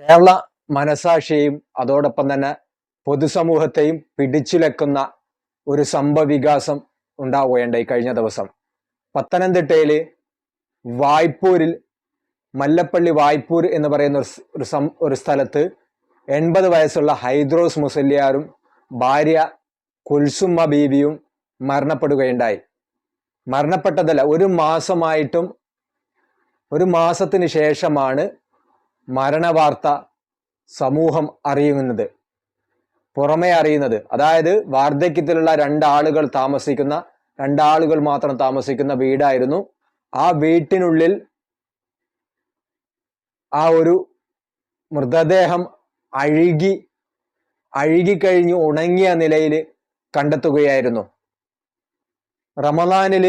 കേരള മനസാക്ഷിയെയും അതോടൊപ്പം തന്നെ പൊതുസമൂഹത്തെയും പിടിച്ചുലക്കുന്ന ഒരു സംഭവവികാസം ഉണ്ടാവുകയുണ്ടായി കഴിഞ്ഞ ദിവസം. പത്തനംതിട്ടയിൽ വായ്പൂരിൽ മല്ലപ്പള്ളി വായ്പൂർ എന്ന് പറയുന്ന ഒരു ഒരു സ്ഥലത്ത് എൺപത് വയസ്സുള്ള ഹൈദ്രോസ് മുസല്യാറും ഭാര്യ കുൽസുമ്മ ബീവിയും മരണപ്പെടുകയുണ്ടായി. മരണപ്പെട്ടതല്ല ഒരു മാസമായിട്ടും ഒരു മാസത്തിന് ശേഷമാണ് മരണവാർത്ത സമൂഹം അറിയുന്നത് പുറമെ അറിയുന്നത്. അതായത് വാർദ്ധക്യത്തിലുള്ള രണ്ടാളുകൾ താമസിക്കുന്ന രണ്ടാളുകൾ മാത്രം താമസിക്കുന്ന വീടായിരുന്നു. ആ വീട്ടിനുള്ളിൽ ആ ഒരു മൃതദേഹം അഴുകി അഴുകിക്കഴിഞ്ഞ് ഉണങ്ങിയ നിലയിൽ കണ്ടെത്തുകയായിരുന്നു. റമദാനിൽ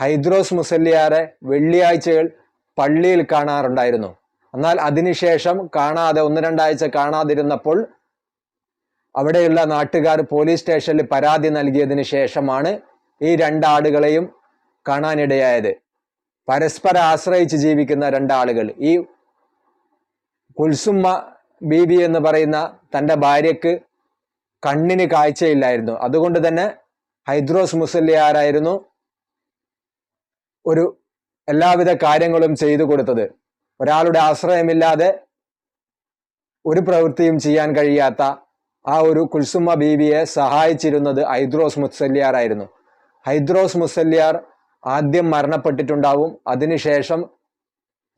ഹൈദ്രോസ് മുസല്ലിയാറെ വെള്ളിയാഴ്ചകൾ പള്ളിയിൽ കാണാറുണ്ടായിരുന്നു. എന്നാൽ അതിനുശേഷം കാണാതെ ഒന്ന് രണ്ടാഴ്ച കാണാതിരുന്നപ്പോൾ അവിടെയുള്ള നാട്ടുകാർ പോലീസ് സ്റ്റേഷനിൽ പരാതി നൽകിയതിന് ശേഷമാണ് ഈ രണ്ടാടുകളെയും കാണാനിടയായത്. പരസ്പരം ആശ്രയിച്ച് ജീവിക്കുന്ന രണ്ടാളുകൾ. ഈ കുൽസുമ്മ ബീബി എന്ന് പറയുന്ന തന്റെ ഭാര്യക്ക് കണ്ണിന് കാഴ്ചയില്ലായിരുന്നു. അതുകൊണ്ട് തന്നെ ഹൈദ്രോസ് മുസല്ലിയാരായിരുന്നു ഒരു എല്ലാവിധ കാര്യങ്ങളും ചെയ്തു കൊടുത്തത്. ഒരാളുടെ ആശ്രയമില്ലാതെ ഒരു പ്രവൃത്തിയും ചെയ്യാൻ കഴിയാത്ത ആ ഒരു കുൽസുമ ബീവിയെ സഹായിച്ചിരുന്നത് ഹൈദ്രോസ് മുത്സല്യാർ ആയിരുന്നു. ഹൈദ്രോസ് മുസല്യാർ ആദ്യം മരണപ്പെട്ടിട്ടുണ്ടാവും. അതിനുശേഷം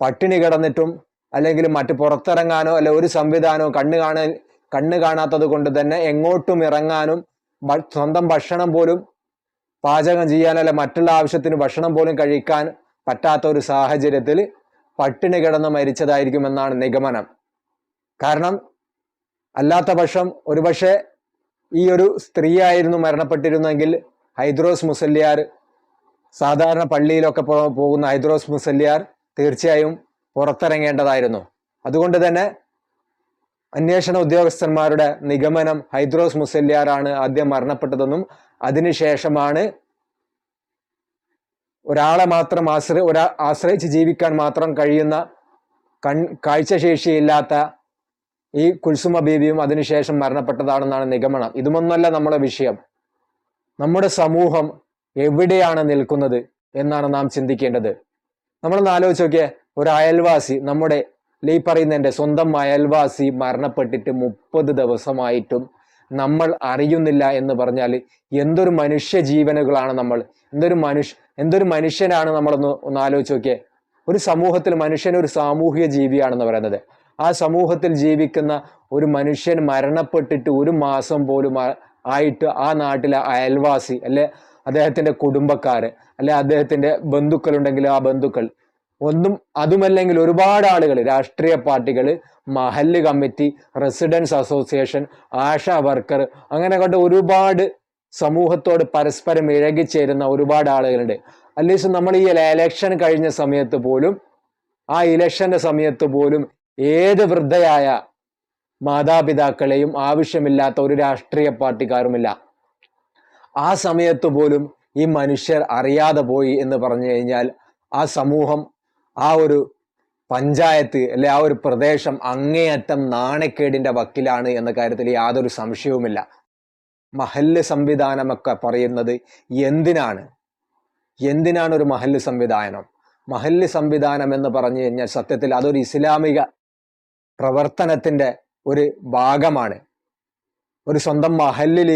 പട്ടിണി കിടന്നിട്ടും അല്ലെങ്കിൽ മറ്റ് പുറത്തിറങ്ങാനോ അല്ലെ ഒരു സംവിധാനമോ കണ്ണു കാണാൻ കണ്ണു കാണാത്തത് കൊണ്ട് തന്നെ എങ്ങോട്ടും ഇറങ്ങാനും സ്വന്തം ഭക്ഷണം പോലും പാചകം ചെയ്യാൻ അല്ലെ മറ്റുള്ള ആവശ്യത്തിന് ഭക്ഷണം പോലും കഴിക്കാൻ പറ്റാത്ത ഒരു സാഹചര്യത്തിൽ പട്ടിണി കിടന്ന് മരിച്ചതായിരിക്കുമെന്നാണ് നിഗമനം. കാരണം അല്ലാത്ത പക്ഷം ഒരുപക്ഷെ ഈ ഒരു സ്ത്രീ ആയിരുന്നു മരണപ്പെട്ടിരുന്നെങ്കിൽ ഹൈദ്രോസ് മുസല്യാർ സാധാരണ പള്ളിയിലൊക്കെ പോകുന്ന ഹൈദ്രോസ് മുസല്യാർ തീർച്ചയായും പുറത്തിറങ്ങേണ്ടതായിരുന്നു. അതുകൊണ്ട് തന്നെ അന്വേഷണ ഉദ്യോഗസ്ഥന്മാരുടെ നിഗമനം ഹൈദ്രോസ് മുസല്യാറാണ് ആദ്യം മരണപ്പെട്ടതെന്നും അതിനുശേഷമാണ് ഒരാളെ മാത്രം ആശ്രയ ഒരാ ആശ്രയിച്ച് ജീവിക്കാൻ മാത്രം കഴിയുന്ന കൺ കാഴ്ചശേഷിയില്ലാത്ത ഈ കുൽസുമ ബീവിയും അതിനുശേഷം മരണപ്പെട്ടതാണെന്നാണ് നിഗമനം. ഇതുമൊന്നല്ല നമ്മുടെ വിഷയം. നമ്മുടെ സമൂഹം എവിടെയാണ് നിൽക്കുന്നത് എന്നാണ് നാം ചിന്തിക്കേണ്ടത്. നമ്മളൊന്ന് ആലോചിച്ച് നോക്കിയേ ഒരു അയൽവാസി നമ്മുടെ ഈ പറയുന്ന എന്റെ സ്വന്തം അയൽവാസി മരണപ്പെട്ടിട്ട് മുപ്പത് ദിവസമായിട്ടും നമ്മൾ അറിയുന്നില്ല എന്ന് പറഞ്ഞാൽ എന്തൊരു മനുഷ്യ ജീവനുകളാണ് നമ്മൾ എന്തൊരു മനുഷ്യ എന്തൊരു മനുഷ്യനാണ് നമ്മളൊന്ന് ഒന്ന് ആലോചിച്ച് നോക്കിയേ. ഒരു സമൂഹത്തിൽ മനുഷ്യൻ ഒരു സാമൂഹിക ജീവിയാണെന്ന് പറയുന്നത്. ആ സമൂഹത്തിൽ ജീവിക്കുന്ന ഒരു മനുഷ്യൻ മരണപ്പെട്ടിട്ട് ഒരു മാസം പോലും ആയിട്ട് ആ നാട്ടിലെ അയൽവാസി അല്ലെ അദ്ദേഹത്തിന്റെ കുടുംബക്കാര് അല്ലെ അദ്ദേഹത്തിന്റെ ബന്ധുക്കളുണ്ടെങ്കിൽ ആ ബന്ധുക്കൾ. ഒന്നും അതുമല്ലെങ്കിൽ ഒരുപാട് ആളുകൾ രാഷ്ട്രീയ പാർട്ടികൾ മഹല്ല് committee residence association ASHA worker അങ്ങനെ കൊണ്ട് ഒരുപാട് സമൂഹത്തോട് പരസ്പരം ഇഴകിച്ചേരുന്ന ഒരുപാട് ആളുകളുണ്ട്. അറ്റ്ലീസ്റ്റ് നമ്മൾ ഈ ഇലക്ഷൻ കഴിഞ്ഞ സമയത്ത് പോലും ആ ഇലക്ഷന്റെ സമയത്ത് പോലും ഏത് വൃദ്ധയായ മാതാപിതാക്കളെയും ആവശ്യമില്ലാത്ത ഒരു രാഷ്ട്രീയ പാർട്ടിക്കാരുമില്ല. ആ സമയത്ത് പോലും ഈ മനുഷ്യർ അറിയാതെ പോയി എന്ന് പറഞ്ഞു കഴിഞ്ഞാൽ ആ സമൂഹം ആ ഒരു പഞ്ചായത്ത് അല്ലെ ആ ഒരു പ്രദേശം അങ്ങേയറ്റം നാണക്കേടിന്റെ വക്കിലാണ് എന്ന കാര്യത്തിൽ യാതൊരു സംശയവുമില്ല. മഹല്ല് സംവിധാനമൊക്കെ പറയുന്നത് എന്തിനാണ്? എന്തിനാണ് ഒരു മഹല്ല് സംവിധാനം? മഹല്ല് സംവിധാനം എന്ന് പറഞ്ഞു കഴിഞ്ഞാൽ സത്യത്തിൽ അതൊരു ഇസ്ലാമിക പ്രവർത്തനത്തിന്റെ ഒരു ഭാഗമാണ്. ഒരു സ്വന്തം മഹല്ലിൽ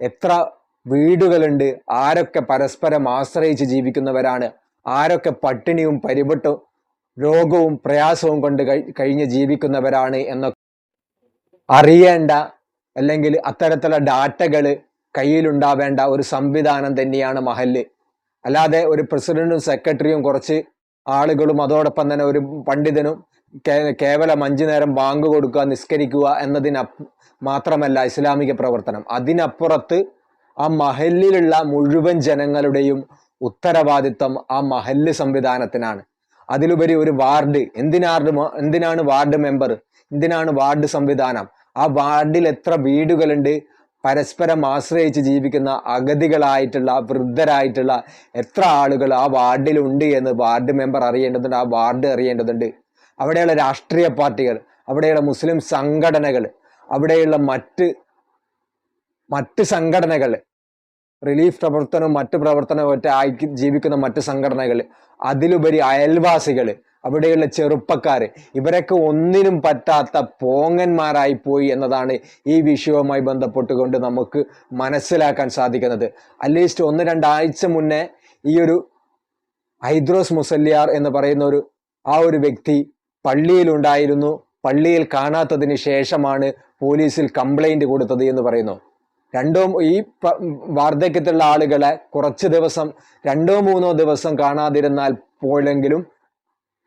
എത്ര വീടുകളുണ്ട് ആരൊക്കെ പരസ്പരം ആശ്രയിച്ച് ജീവിക്കുന്നവരാണ് ആരൊക്കെ പട്ടിണിയും പരിപെട്ടും രോഗവും പ്രയാസവും കൊണ്ട് കഴി- കഴിഞ്ഞ് ജീവിക്കുന്നവരാണ് എന്നൊക്കെ അറിയേണ്ട അല്ലെങ്കിൽ അത്തരത്തിലുള്ള ഡാറ്റകൾ കയ്യിലുണ്ടാവേണ്ട ഒരു സംവിധാനം തന്നെയാണ് മഹല്ല്. അല്ലാതെ ഒരു പ്രസിഡന്റും സെക്രട്ടറിയും കുറച്ച് ആളുകളും അതോടൊപ്പം തന്നെ ഒരു പണ്ഡിതനും കേവലം അഞ്ചു നേരം ബാങ്ക് കൊടുക്കുക നിസ്കരിക്കുക എന്നതിന് മാത്രമല്ല ഇസ്ലാമിക പ്രവർത്തനം. അതിനപ്പുറത്ത് ആ മഹല്ലിലുള്ള മുഴുവൻ ജനങ്ങളുടെയും ഉത്തരവാദിത്തം ആ മഹല്ല് സംവിധാനത്തിനാണ്. അതിലുപരി ഒരു വാർഡ്. എന്തിനാണ് എന്തിനാണ് വാർഡ് മെമ്പർ? എന്തിനാണ് വാർഡ് സംവിധാനം? ആ വാർഡിൽ എത്ര വീടുകളുണ്ട് പരസ്പരം ആശ്രയിച്ച് ജീവിക്കുന്ന അഗതികളായിട്ടുള്ള വൃദ്ധരായിട്ടുള്ള എത്ര ആളുകൾ ആ വാർഡിലുണ്ട് എന്ന് വാർഡ് മെമ്പർ അറിയേണ്ടതുണ്ട് ആ വാർഡ് അറിയേണ്ടതുണ്ട്. അവിടെയുള്ള രാഷ്ട്രീയ പാർട്ടികൾ അവിടെയുള്ള മുസ്ലിം സംഘടനകൾ അവിടെയുള്ള മറ്റ് മറ്റ് സംഘടനകൾ റിലീഫ് പ്രവർത്തനവും മറ്റ് പ്രവർത്തനവും ഒറ്റ ആയി ജീവിക്കുന്ന മറ്റ് സംഘടനകൾ അതിലുപരി അയൽവാസികൾ അവിടെയുള്ള ചെറുപ്പക്കാർ ഇവരൊക്കെ ഒന്നിനും പറ്റാത്ത പോങ്ങന്മാരായി പോയി എന്നതാണ് ഈ വിഷയവുമായി ബന്ധപ്പെട്ടുകൊണ്ട് നമുക്ക് മനസ്സിലാക്കാൻ സാധിക്കുന്നത്. അറ്റ്ലീസ്റ്റ് ഒന്ന് രണ്ടാഴ്ച മുന്നേ ഈ ഒരു ഹൈദ്രോസ് മുസല്യാർ എന്ന് പറയുന്ന ഒരു ആ ഒരു വ്യക്തി പള്ളിയിലുണ്ടായിരുന്നു. പള്ളിയിൽ കാണാത്തതിന് ശേഷമാണ് പോലീസിൽ കംപ്ലൈന്റ് കൊടുത്തത് എന്ന് പറയുന്നു. രണ്ടോ ഈ വാർദ്ധക്യത്തിലുള്ള ആളുകളെ കുറച്ച് ദിവസം രണ്ടോ മൂന്നോ ദിവസം കാണാതിരുന്നാൽ പോലെങ്കിലും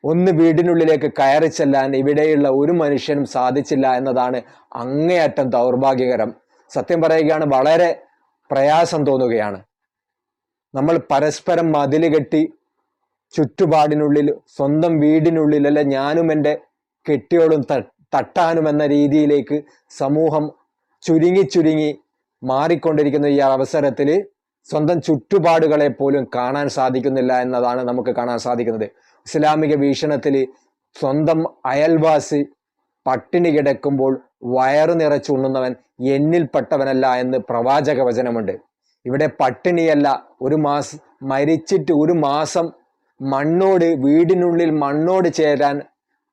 ഒന്ന് വീടിനുള്ളിലേക്ക് കയറി ചെല്ലാൻ ഇവിടെയുള്ള ഒരു മനുഷ്യനും സാധിച്ചില്ല എന്നതാണ് അങ്ങേയറ്റം ദൗർഭാഗ്യകരം. സത്യം പറയുകയാണ് വളരെ പ്രയാസം തോന്നുകയാണ്. നമ്മൾ പരസ്പരം മതിൽ കെട്ടി ചുറ്റുപാടിനുള്ളിൽ സ്വന്തം വീടിനുള്ളിൽ അല്ല ഞാനും എന്റെ കെട്ടിയോളും തട്ടാനും എന്ന രീതിയിലേക്ക് സമൂഹം ചുരുങ്ങി ചുരുങ്ങി മാറിക്കൊണ്ടിരിക്കുന്ന ഈ അവസരത്തിൽ സ്വന്തം ചുറ്റുപാടുകളെ പോലും കാണാൻ സാധിക്കുന്നില്ല എന്നതാണ് നമുക്ക് കാണാൻ സാധിക്കുന്നത്. ഇസ്ലാമിക വീക്ഷണത്തിൽ സ്വന്തം അയൽവാസി പട്ടിണി കിടക്കുമ്പോൾ വയറു നിറച്ചുണ്ണുന്നവൻ എന്നിൽപ്പെട്ടവനല്ല എന്ന് പ്രവാചക വചനമുണ്ട് ഇവിടെ പട്ടിണിയല്ല ഒരു മാസം മരിച്ചിട്ട് ഒരു മാസം മണ്ണോട് വീടിനുള്ളിൽ മണ്ണോട് ചേരാൻ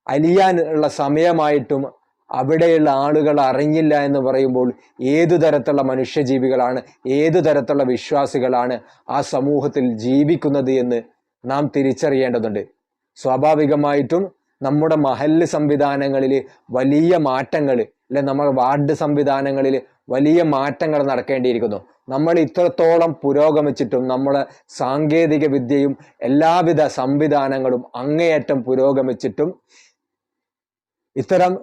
അലിയാനുള്ള സമയമായിട്ടും അവിടെയുള്ള ആളുകൾ അറിഞ്ഞില്ല എന്ന് പറയുമ്പോൾ ഏതു തരത്തിലുള്ള മനുഷ്യജീവികളാണ് ഏതു തരത്തിലുള്ള വിശ്വാസികളാണ് ആ സമൂഹത്തിൽ ജീവിക്കുന്നത് എന്ന് നാം തിരിച്ചറിയേണ്ടതുണ്ട്. സ്വാഭാവികമായിട്ടും നമ്മുടെ മഹല്ല് സംവിധാനങ്ങളിൽ വലിയ മാറ്റങ്ങൾ അല്ലെ നമ്മുടെ വാർഡ് സംവിധാനങ്ങളിൽ വലിയ മാറ്റങ്ങൾ നടക്കേണ്ടിയിരിക്കുന്നു. നമ്മൾ ഇത്രത്തോളം പുരോഗമിച്ചിട്ടും നമ്മളെ സാങ്കേതിക വിദ്യയും എല്ലാവിധ സംവിധാനങ്ങളും അങ്ങേയറ്റം പുരോഗമിച്ചിട്ടും ഇത്തരം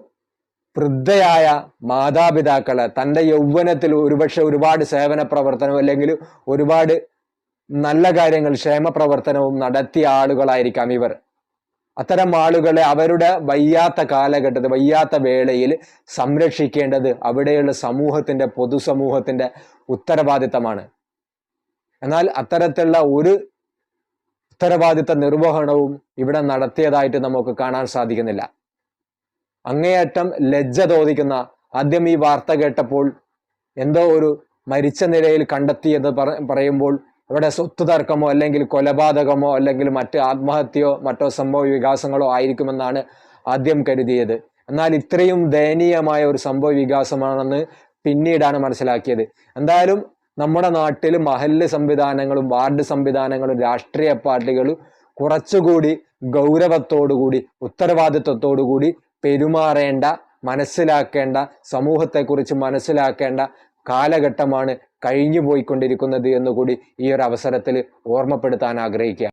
വൃദ്ധയായ മാതാപിതാക്കളെ തന്റെ യൗവനത്തിൽ ഒരുപക്ഷെ ഒരുപാട് സേവന പ്രവർത്തനവും അല്ലെങ്കിൽ ഒരുപാട് നല്ല കാര്യങ്ങൾ ക്ഷേമ പ്രവർത്തനവും നടത്തിയ ആളുകളായിരിക്കാം ഇവർ. അത്തരം ആളുകളെ അവരുടെ വയ്യാത്ത കാലഘട്ടത്തിൽ വയ്യാത്ത വേളയിൽ സംരക്ഷിക്കേണ്ടത് അവിടെയുള്ള സമൂഹത്തിന്റെ പൊതുസമൂഹത്തിന്റെ ഉത്തരവാദിത്തമാണ്. എന്നാൽ അത്തരത്തിലുള്ള ഒരു ഉത്തരവാദിത്ത നിർവഹണവും ഇവിടെ നടത്തിയതായിട്ട് നമുക്ക് കാണാൻ സാധിക്കുന്നില്ല. അങ്ങേയറ്റം ലജ്ജ തോന്നിക്കുന്ന ആദ്യം ഈ വാർത്ത കേട്ടപ്പോൾ എന്തോ ഒരു മരിച്ച നിലയിൽ കണ്ടെത്തിയെന്ന് പറയുമ്പോൾ അവിടെ സ്വത്ത് തർക്കമോ അല്ലെങ്കിൽ കൊലപാതകമോ അല്ലെങ്കിൽ മറ്റ് ആത്മഹത്യയോ മറ്റോ സംഭവ വികാസങ്ങളോ ആയിരിക്കുമെന്നാണ് ആദ്യം കരുതിയത്. എന്നാൽ ഇത്രയും ദയനീയമായ ഒരു സംഭവ വികാസമാണെന്ന് പിന്നീടാണ് മനസ്സിലാക്കിയത്. എന്തായാലും നമ്മുടെ നാട്ടിൽ മഹല്ല് സംവിധാനങ്ങളും വാർഡ് സംവിധാനങ്ങളും രാഷ്ട്രീയ പാർട്ടികളും കുറച്ചുകൂടി ഗൗരവത്തോടുകൂടി ഉത്തരവാദിത്വത്തോടുകൂടി പെരുമാറേണ്ട മനസ്സിലാക്കേണ്ട സമൂഹത്തെക്കുറിച്ച് മനസ്സിലാക്കേണ്ട കാലഘട്ടമാണ് കഴിഞ്ഞു പോയിക്കൊണ്ടിരിക്കുന്നത് എന്നുകൂടി ഈ ഒരു അവസരത്തിൽ ഓർമ്മപ്പെടുത്താൻ ആഗ്രഹിക്കുക